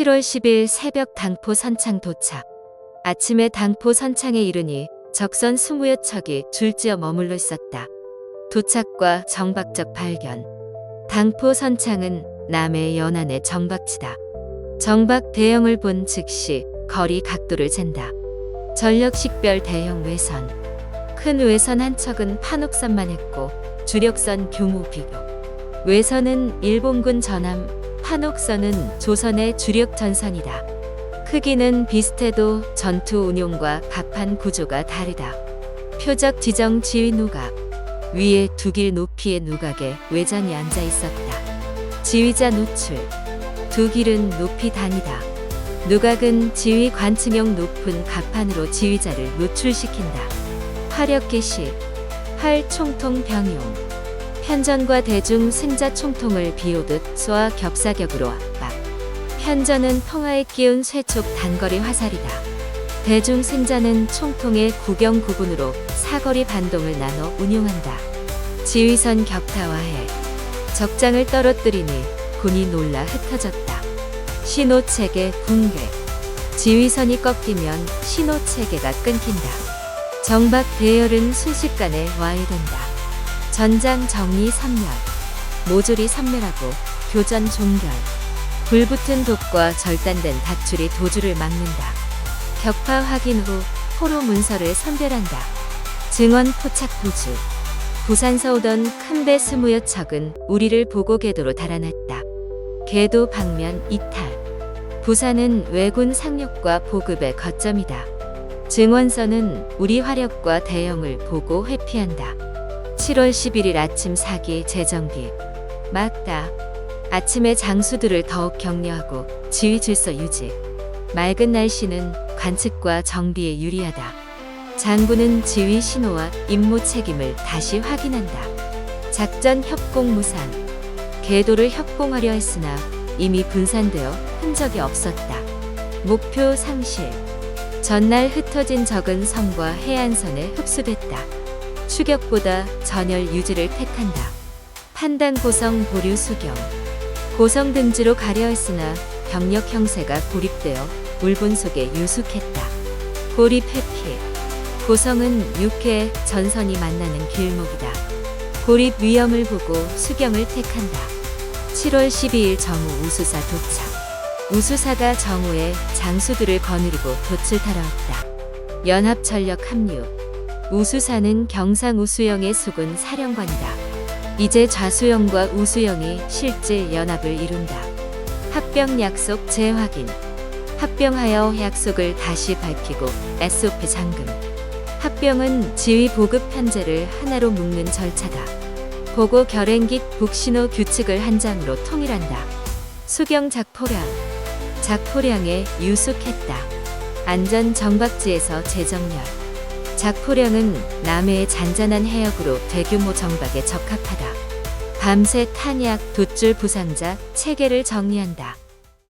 7월 10일 새벽 당포 선창 도착. 아침에 당포 선창에 이르니 적선 20여 척이 줄지어 머물러 있었다. 도착과 정박적 발견. 당포 선창은 남해 연안의 정박지다. 정박 대형을 본 즉시 거리 각도를 잰다. 전력 식별 대형 외선. 큰 외선 한 척은 판옥선만 했고 주력선 규모 비교. 외선은 일본군 전함, 판옥선은 조선의 주력 전선이다. 크기는 비슷해도 전투 운용과 갑판 구조가 다르다. 표적 지정 지휘 누각. 위에 두 길 높이의 누각에 외장이 앉아 있었다. 지휘자 노출. 두 길은 높이 단이다. 누각은 지휘 관측형 높은 갑판으로 지휘자를 노출시킨다. 화력 개시. 활 총통 병용. 편전과 대중 승자 총통을 비오듯 쏘아 겹사격으로 압박. 편전은 통화에 끼운 쇠촉 단거리 화살이다. 대중 승자는 총통의 구경 구분으로 사거리 반동을 나눠 운용한다. 지휘선 격타화해 적장을 떨어뜨리니 군이 놀라 흩어졌다. 신호 체계 붕괴. 지휘선이 꺾이면 신호 체계가 끊긴다. 정박 대열은 순식간에 와해된다. 전장 정리 선멸, 모조리 선멸하고 교전 종결, 불붙은 독과 절단된 닷줄이 도주를 막는다. 격파 확인 후 포로 문서를 선별한다. 증원 포착 도주. 부산서 오던 큰 배 스무여 척은 우리를 보고 궤도로 달아났다. 궤도 방면 이탈. 부산은 왜군 상륙과 보급의 거점이다. 증원선은 우리 화력과 대형을 보고 회피한다. 7월 11일 아침 사기 재정비. 막다. 아침에 장수들을 더욱 격려하고 지휘 질서 유지. 맑은 날씨는 관측과 정비에 유리하다. 장군은 지휘 신호와 임무 책임을 다시 확인한다. 작전 협공 무산. 궤도를 협공하려 했으나 이미 분산되어 흔적이 없었다. 목표 상실. 전날 흩어진 적은 섬과 해안선에 흡수됐다. 추격보다 전열 유지를 택한다. 판단 고성 보류 수경. 고성 등지로 가려 했으나 병력 형세가 고립되어 물분 속에 유숙했다. 고립 회피. 고성은 육해 전선이 만나는 길목이다. 고립 위험을 보고 수경을 택한다. 7월 12일 정우 우수사 도착. 우수사가 정우에 장수들을 거느리고 돛을 타러 왔다. 연합전력 합류. 우수사는 경상 우수영의 수군 사령관이다. 이제 좌수영과 우수영이 실제 연합을 이룬다. 합병 약속 재확인. 합병하여 약속을 다시 밝히고 SOP 잠금. 합병은 지휘 보급 편제를 하나로 묶는 절차다. 보고 결행깃 북신호 규칙을 한 장으로 통일한다. 수경 작포량. 작포량에 유숙했다. 안전 정박지에서 재정렬. 작포량은 남해의 잔잔한 해역으로 대규모 정박에 적합하다. 밤새 탄약, 돛줄 부상자, 체계를 정리한다.